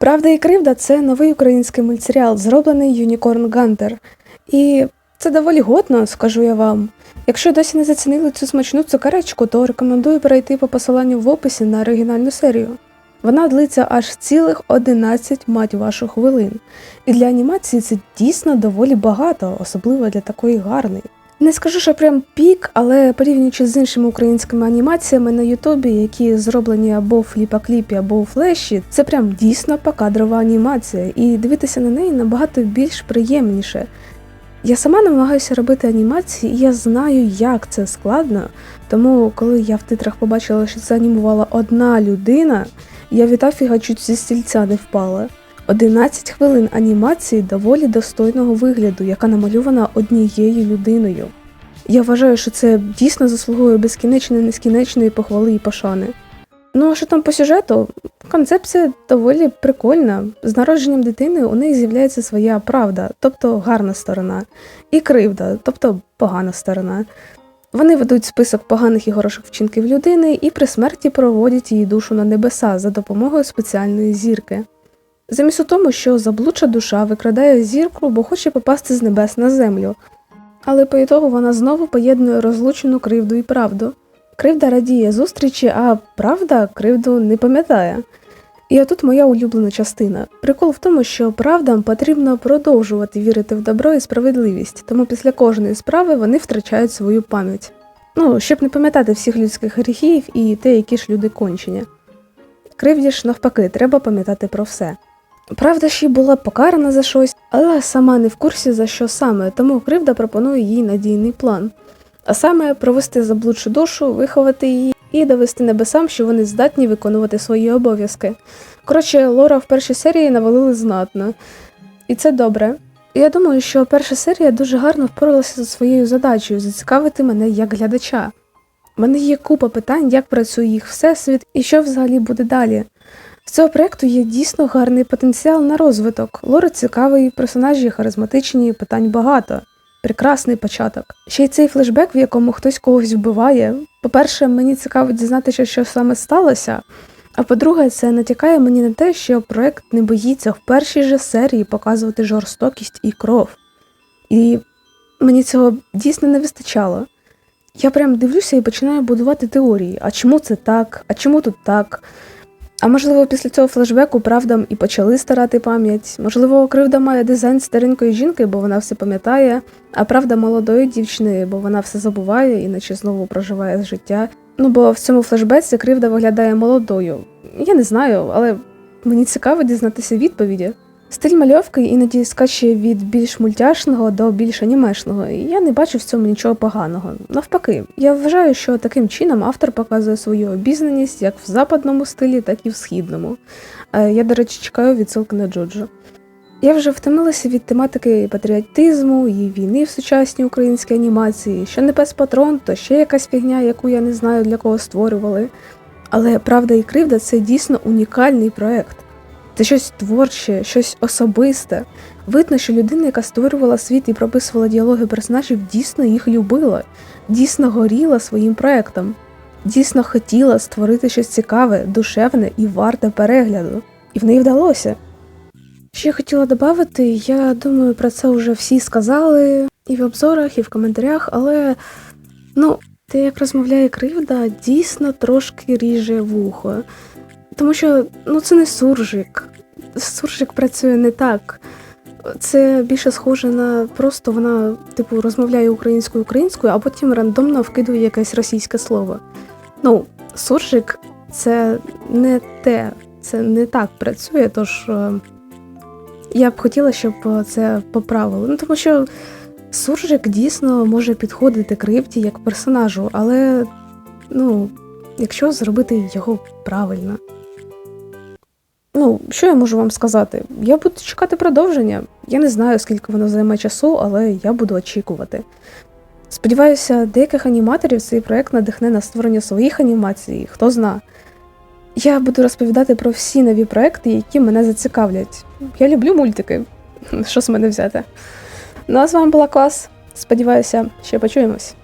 Правда і кривда це новий український мультсеріал, зроблений Unicorn Gunter. І це доволі годно, скажу я вам. Якщо досі не зацінили цю смачну цукеречку, то рекомендую перейти по посиланню в описі на оригінальну серію. Вона длиться аж цілих 11 мать вашу хвилин. І для анімації це дійсно доволі багато, особливо для такої гарної. Не скажу, що прям пік, але порівнюючи з іншими українськими анімаціями на Ютубі, які зроблені або в фліпакліпі, або у флеші, це прям дійсно покадрова анімація, і дивитися на неї набагато більш приємніше. Я сама намагаюся робити анімації, і я знаю, як це складно. Тому, коли я в титрах побачила, що це анімувала одна людина, я від афіга зі стільця не впала. 11 хвилин анімації доволі достойного вигляду, яка намальована однією людиною. Я вважаю, що це дійсно заслуговує безкінечної нескінченної похвали і пошани. Ну а що там по сюжету? Концепція доволі прикольна. З народженням дитини у неї з'являється своя правда, тобто гарна сторона, і кривда, тобто погана сторона. Вони ведуть список поганих і хороших вчинків людини і при смерті проводять її душу на небеса за допомогою спеціальної зірки. Замість у тому, що заблудша душа викрадає зірку, бо хоче попасти з небес на землю. Але по ітогу вона знову поєднує розлучену кривду і правду. Кривда радіє зустрічі, а правда кривду не пам'ятає. І отут моя улюблена частина. Прикол в тому, що правдам потрібно продовжувати вірити в добро і справедливість, тому після кожної справи вони втрачають свою пам'ять. Ну, щоб не пам'ятати всіх людських гріхів і те, які ж люди кончені. Кривді ж навпаки, треба пам'ятати про все. Правда, ще й була покарана за щось, але сама не в курсі за що саме, тому кривда пропонує їй надійний план. А саме провести заблудшу душу, виховати її і довести небесам, що вони здатні виконувати свої обов'язки. Коротше, Лора в першій серії навалили знатно, і це добре. Я думаю, що перша серія дуже гарно впоралася зі своєю задачею зацікавити мене як глядача. У мене є купа питань, як працює їх всесвіт і що взагалі буде далі. З цього проєкту є дійсно гарний потенціал на розвиток. Лора цікавий, персонажі харизматичні, питань багато. Прекрасний початок. Ще й цей флешбек, в якому хтось когось вбиває. По-перше, мені цікаво дізнатися, що саме сталося. А по-друге, це натякає мені на те, що проект не боїться в першій же серії показувати жорстокість і кров. І мені цього дійсно не вистачало. Я прям дивлюся і починаю будувати теорії. А чому це так? А чому тут так? А можливо, після цього флешбеку правдам і почали старати пам'ять. Можливо, кривда має дизайн старенької жінки, бо вона все пам'ятає, а правда молодої дівчини, бо вона все забуває, іначе знову проживає життя. Ну бо в цьому флешбеці кривда виглядає молодою. Я не знаю, але мені цікаво дізнатися відповіді. Стиль мальовки іноді скаче від більш мультяшного до більш анімешного, і я не бачу в цьому нічого поганого. Навпаки, я вважаю, що таким чином автор показує свою обізнаність як в западному стилі, так і в східному. Е, Я, до речі, чекаю відсилки на Джоджо. Я вже втомилася від тематики патріотизму і війни в сучасній українській анімації, що не пес патрон, то ще якась фігня, яку я не знаю для кого створювали. Але правда і кривда це дійсно унікальний проект. Це щось творче, щось особисте. Видно, що людина, яка створювала світ і прописувала діалоги персонажів, дійсно їх любила, дійсно горіла своїм проектом, дійсно хотіла створити щось цікаве, душевне і варте перегляду. І в неї вдалося. Що я хотіла додати, я думаю, про це вже всі сказали і в обзорах, і в коментарях, але ну, те, як розмовляє кривда, дійсно трошки ріже вухо. Тому що ну, це не суржик. Суржик працює не так. Це більше схоже на просто вона, типу, розмовляє українською українською, а потім рандомно вкидує якесь російське слово. Ну, суржик це не те, це не так працює, тож е, я б хотіла, щоб це поправили. Ну, тому що суржик дійсно може підходити кривді як персонажу, але ну, якщо зробити його правильно. Ну, що я можу вам сказати? Я буду чекати продовження. Я не знаю, скільки воно займе часу, але я буду очікувати. Сподіваюся, деяких аніматорів цей проект надихне на створення своїх анімацій, хто зна. Я буду розповідати про всі нові проекти, які мене зацікавлять. Я люблю мультики. Що з мене взяти? Ну а з вами була клас. Сподіваюся, ще почуємось.